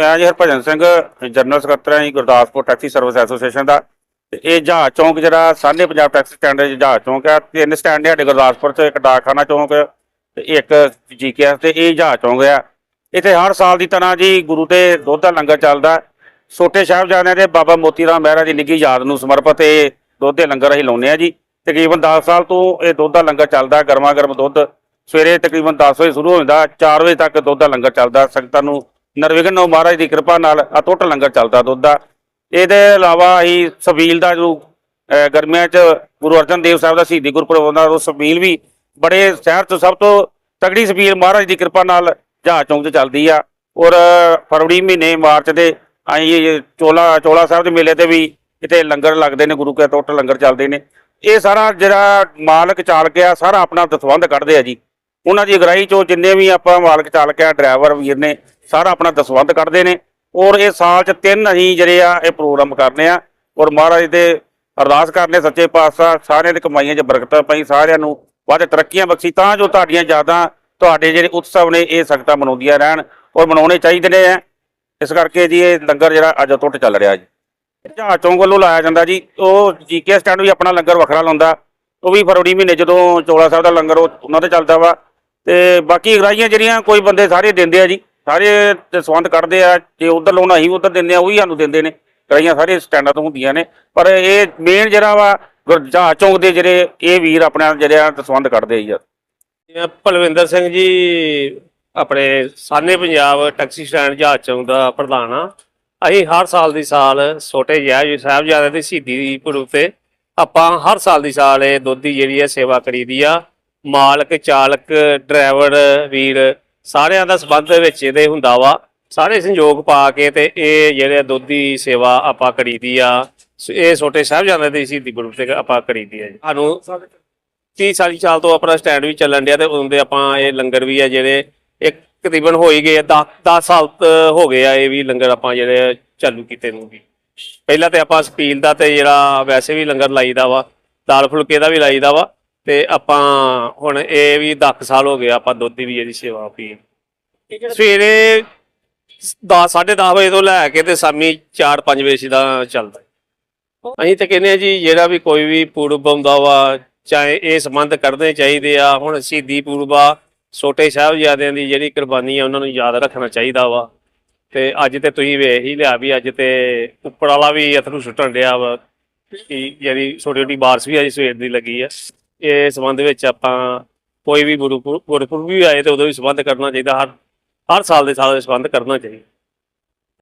ਮੈਂ ਜੀ ਹਰਭਜਨ ਸਿੰਘ, ਜਨਰਲ ਸਕੱਤਰ ਹਾਂ ਜੀ, ਗੁਰਦਾਸਪੁਰ ਟੈਕਸੀ ਸਰਵਿਸ ਐਸੋਸੀਏਸ਼ਨ ਦਾ। ਤੇ ਇਹ ਜਹਾਜ਼ ਚੌਂਕ ਜਿਹੜਾ ਸਾਹਨੇ ਪੰਜਾਬ ਟੈਕਸੀ ਸਟੈਂਡ ਦੇ ਜਹਾਜ਼ ਚੌਂਕ ਆ। ਤਿੰਨ ਸਟੈਂਡ ਨੇ ਸਾਡੇ ਗੁਰਦਾਸਪੁਰ 'ਚ, ਇੱਕ ਡਾਕਖਾਨਾ ਚੌਂਕ ਤੇ ਇੱਕ ਜੀਕੇਐਸ ਤੇ ਇਹ ਜਹਾਜ਼ ਚੌਂਕ ਆ। ਇੱਥੇ ਹਰ ਸਾਲ ਦੀ ਤਰ੍ਹਾਂ ਜੀ ਗੁਰੂ ਤੇ ਦੁੱਧ ਦਾ ਲੰਗਰ ਚੱਲਦਾ। ਛੋਟੇ ਸਾਹਿਬਜ਼ਾਦਿਆਂ ਦੇ ਬਾਬਾ ਮੋਤੀ ਰਾਮ ਮਹਿਰਾ ਦੀ ਨਿੱਘੀ ਯਾਦ ਨੂੰ ਸਮਰਪਿਤ ਇਹ ਦੁੱਧ ਦੇ ਲੰਗਰ ਅਸੀਂ ਲਾਉਂਦੇ ਆ ਜੀ। ਤਕਰੀਬਨ 10 ਸਾਲ ਤੋਂ ਇਹ ਦੁੱਧ ਦਾ ਲੰਗਰ ਚੱਲਦਾ ਗਰਮਾ ਗਰਮ ਦੁੱਧ। ਸਵੇਰੇ ਤਕਰੀਬਨ 10 ਵਜੇ ਸ਼ੁਰੂ ਹੋ ਜਾਂਦਾ 4 ਵਜੇ ਤੱਕ ਦੁੱਧ ਦਾ ਲੰਗਰ ਚੱਲਦਾ। ਸੰਗਤਾਂ ਨੂੰ ਨਿਰਵਿਘਨ ਨੂੰ ਮਹਾਰਾਜ ਦੀ ਕਿਰਪਾ ਨਾਲ ਅਟੁੱਟ ਲੰਗਰ ਚੱਲਦਾ ਦੁੱਧ ਦਾ। ਇਹਦੇ ਇਲਾਵਾ ਅਸੀਂ ਸਬੀਲ ਦਾ ਜੋ ਗਰਮੀਆਂ 'ਚ ਗੁਰੂ ਅਰਜਨ ਦੇਵ ਸਾਹਿਬ ਦਾ ਸ਼ਹੀਦੀ ਗੁਰਪੁਰਬ ਹੁੰਦਾ ਉਹ ਸਬੀਲ ਵੀ ਬੜੇ ਸ਼ਹਿਰ 'ਚ ਸਭ ਤੋਂ ਤਗੜੀ ਸਬੀਲ ਮਹਾਰਾਜ ਦੀ ਕਿਰਪਾ ਨਾਲ ਜਹਾਜ਼ ਚੌਂਕ 'ਚ ਚੱਲਦੀ ਆ। ਔਰ ਫਰਵਰੀ ਮਹੀਨੇ ਮਾਰਚ ਦੇ ਅਸੀਂ ਚੋਲਾ ਚੋਲਾ ਸਾਹਿਬ ਦੇ ਮੇਲੇ ਤੇ ਵੀ ਕਿਤੇ ਲੰਗਰ ਲੱਗਦੇ ਨੇ, ਗੁਰੂ ਕੇ ਟੁੱਟ ਲੰਗਰ ਚੱਲਦੇ ਨੇ। ਇਹ ਸਾਰਾ ਜਿਹੜਾ ਮਾਲਕ ਚਾਲਕ ਆ, ਸਾਰਾ ਆਪਣਾ ਦਸਵੰਧ ਕੱਢਦੇ ਆ ਜੀ। ਉਹਨਾਂ ਦੀ ਅਗਰਾਈ ਚੋਂ ਜਿੰਨੇ ਵੀ ਆਪਾਂ ਮਾਲਕ ਚਾਲਕ ਆ, ਡਰਾਈਵਰ ਵੀਰ ਨੇ ਸਾਰਾ ਆਪਣਾ ਦਸਵੰਧ ਕੱਢਦੇ ਨੇ। ਔਰ ਇਹ ਸਾਲ ਚ ਤਿੰਨ ਅਸੀਂ ਜਿਹੜੇ ਆ, ਇਹ ਪ੍ਰੋਗਰਾਮ ਕਰਨੇ ਆ। ਔਰ ਮਹਾਰਾਜ ਦੇ ਅਰਦਾਸ ਕਰਨੇ ਸੱਚੇ ਪਾਤਸ਼ਾਹ, ਸਾਰਿਆਂ ਦੇ ਕਮਾਈਆਂ 'ਚ ਬਰਕਤਾਂ ਪਈ ਸਾਰਿਆਂ ਨੂੰ ਵੱਧ ਤਰੱਕੀਆਂ ਬਖਸ਼ੀ, ਤਾਂ ਜੋ ਤੁਹਾਡੀਆਂ ਯਾਦਾਂ, ਤੁਹਾਡੇ ਜਿਹੜੇ ਉਤਸਵ ਨੇ, ਇਹ ਸੰਗਤਾਂ ਮਨਾਉਂਦੀਆਂ ਰਹਿਣ ਔਰ ਮਨਾਉਣੇ ਚਾਹੀਦੇ ਨੇ। ਇਸ ਕਰਕੇ ਜੀ ਇਹ ਲੰਗਰ ਜਿਹੜਾ ਅੱਜ ਟੁੱਟ ਚੱਲ ਰਿਹਾ ਜੀ। ਜਹਾਜ਼ ਚੌਂਕ ਵੱਲੋਂ ਲਾਇਆ ਜਾਂਦਾ ਜੀ। ਉਹ ਜੀਕੇ ਸਟੈਂਡ ਵੀ ਆਪਣਾ ਲੰਗਰ ਵੱਖਰਾ ਲਾਉਂਦਾ। ਉਹ ਵੀ ਫਰਵਰੀ ਮਹੀਨੇ ਜਦੋਂ ਚੋਲਾ ਸਾਹਿਬ ਦਾ ਲੰਗਰ ਉਹ ਉਹਨਾਂ ਤੇ ਚੱਲਦਾ ਵਾ। ਤੇ ਬਾਕੀ ਇਗਰਾਈਆਂ ਜਿਹੜੀਆਂ, ਕੋਈ ਬੰਦੇ ਸਾਰੇ ਦਿੰਦੇ ਆ ਜੀ। ਸਾਰੇ ਦਸਵੰਧ ਕੱਢਦੇ ਆ, ਜੇ ਉਧਰ ਲਾਉਣਾ ਅਸੀਂ ਉਧਰ ਦਿੰਦੇ ਆ, ਉਹ ਵੀ ਸਾਨੂੰ ਦਿੰਦੇ ਨੇ। ਇਗਰਾਈਆਂ ਸਾਰੇ ਸਟੈਂਡਾਂ ਤੋਂ ਹੁੰਦੀਆਂ ਨੇ। ਪਰ ਇਹ ਮੇਨ ਜਿਹੜਾ ਵਾ ਗੁਰ- ਚੌਂਕ ਦੇ ਜਿਹੜੇ ਇਹ ਵੀਰ ਆਪਣਾ ਜਿਹੜੇ ਆ ਕੱਢਦੇ ਆ ਜੀ। ਭਲਵਿੰਦਰ ਸਿੰਘ ਜੀ, ਆਪਣੇ ਸਾਨੇ ਪੰਜਾਬ ਟੈਕਸੀ ਸਟੈਂਡ ਜਹਾਜ਼ ਚੌਂਕ ਦਾ ਪ੍ਰਧਾਨ ਆ। ਅਸੀਂ ਹਰ ਸਾਲ ਦੀ ਸਾਲ ਛੋਟੇ ਜਿਹੇ ਸਾਹਿਬਜ਼ਾਦੇ ਦੀ ਸ਼ਹੀਦੀ ਦੀ ਪੁਰਬ ਤੇ ਆਪਾਂ ਹਰ ਸਾਲ ਦੀ ਸਾਲ ਇਹ ਦੁੱਧ ਦੀ ਜਿਹੜੀ ਹੈ ਸੇਵਾ ਕਰੀਦੀ ਆ। ਮਾਲਕ, ਚਾਲਕ, ਡਰਾਈਵਰ, ਵੀਰ ਸਾਰਿਆਂ ਦਾ ਸਬੰਧ ਵਿੱਚ ਇਹਦੇ ਹੁੰਦਾ ਵਾ। ਸਾਰੇ ਸੰਯੋਗ ਪਾ ਕੇ ਤੇ ਇਹ ਜਿਹੜੇ ਦੁੱਧ ਦੀ ਸੇਵਾ ਆਪਾਂ ਕਰੀਦੀ ਆ ਸ- ਇਹ ਛੋਟੇ ਸਾਹਿਬਜ਼ਾਦੇ ਦੀ ਸ਼ਹੀਦੀ ਪੁਰਬ ਤੇ ਆਪਾਂ ਕਰੀਦੀ ਆ ਜੀ। ਸਾਨੂੰ 30 40 ਸਾਲ ਤੋਂ ਆਪਣਾ ਸਟੈਂਡ ਵੀ ਚੱਲਣ ਡਿਆ ਤੇ ਉਹਦੇ ਆਪਾਂ ਇਹ ਲੰਗਰ ਵੀ ਆ ਜਿਹੜੇ ਇੱਕ ਤਕਰੀਬਨ ਹੋ ਹੀ ਗਏ 10 10 ਸਾਲ ਤ- ਹੋ ਗਏ ਆ ਇਹ ਵੀ ਲੰਗਰ ਆਪਾਂ ਜਿਹੜੇ ਚਾਲੂ ਕੀਤੇ ਨੂੰ ਵੀ। ਪਹਿਲਾਂ ਤੇ ਆਪਾਂ ਸਪੀਲ ਦਾ ਤੇ ਜਿਹੜਾ ਵੈਸੇ ਵੀ ਲੰਗਰ ਲਾਈਦਾ ਵਾ, ਦਾਲ ਫੁਲਕੇ ਦਾ ਵੀ ਲਾਈਦਾ ਵਾ। ਤੇ ਆਪਾਂ ਹੁਣ ਇਹ ਵੀ 10 ਸਾਲ ਹੋ ਗਏ ਆਪਾਂ ਦੁੱਧ ਦੀ ਵੀ ਜਿਹੜੀ ਸੇਵਾ ਪੀ ਸਵੇਰੇ 10 10:30 ਵਜੇ ਤੋਂ ਲੈ ਕੇ ਤੇ ਸ਼ਾਮੀ 4-5 ਵਜੇ ਦਾ ਚੱਲਦਾ ਅਸੀਂ ਤਾਂ ਕਹਿੰਦੇ ਆ ਜੀ ਜਿਹੜਾ ਵੀ ਕੋਈ ਵੀ ਪੂਰਬ ਆਉਂਦਾ ਵਾ ਚਾਹੇ ਇਹ ਸੰਬੰਧ ਕਰਨੇ ਚਾਹੀਦੇ ਆ ਹੁਣ ਸ਼ਹੀਦੀ ਪੂਰਬਾ ਛੋਟੇ ਸਾਹਿਬਜ਼ਾਦਿਆਂ ਦੀ ਜਿਹੜੀ ਕੁਰਬਾਨੀ ਆ ਉਹਨਾਂ ਨੂੰ ਯਾਦ ਰੱਖਣਾ ਚਾਹੀਦਾ ਵਾ। ਤੇ ਅੱਜ ਤੇ ਤੁਸੀਂ ਵੇਖ ਹੀ ਲਿਆ ਵੀ ਅੱਜ ਤੇ ਉੱਪਰ ਵਾਲਾ ਵੀ ਅਥਰੂ ਸੁੱਟਣ ਡਿਆ ਵਾ ਕਿ ਜਿਹੜੀ ਛੋਟੀ ਛੋਟੀ ਬਾਰਿਸ਼ ਵੀ ਅੱਜ ਸਵੇਰ ਦੀ ਲੱਗੀ ਆ। ਇਹ ਸੰਬੰਧ ਵਿੱਚ ਆਪਾਂ ਕੋਈ ਵੀ ਗੁਰਪੁਰ ਗੁਰਪੁਰਬ ਵੀ ਆਏ ਤੇ ਉਦੋਂ ਵੀ ਸੰਬੰਧ ਕਰਨਾ ਚਾਹੀਦਾ। ਹਰ ਹਰ ਸਾਲ ਦੇ ਸਾਲ ਦੇ ਸੰਬੰਧ ਕਰਨਾ ਚਾਹੀਦਾ।